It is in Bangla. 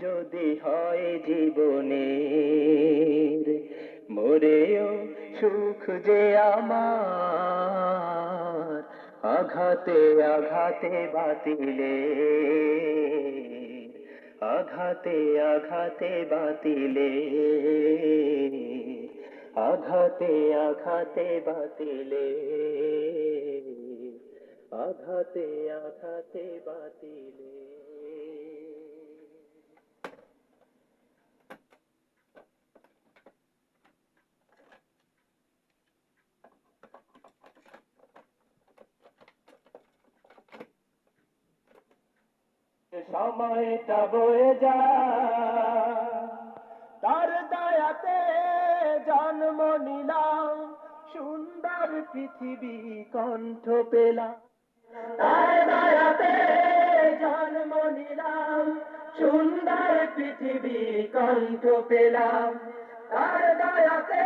যদি হয় জীবনের। মরেও সুখ যে আমার, আঘাতে আঘাতে বাতিলে। আঘাতে আঘাতে বাতিলে। আঘাতে আঘাতে বাতিলে। আঘাতে আঘাতে বাতিলে। সময়টা বয়ে যায় তার দয়াতে জন্ম নিলাম, সুন্দর পৃথিবী কণ্ঠ পেলাম। তার দয়াতে জন্ম নিলাম, সুন্দর পৃথিবী কণ্ঠ পেলাম। তার দয়াতে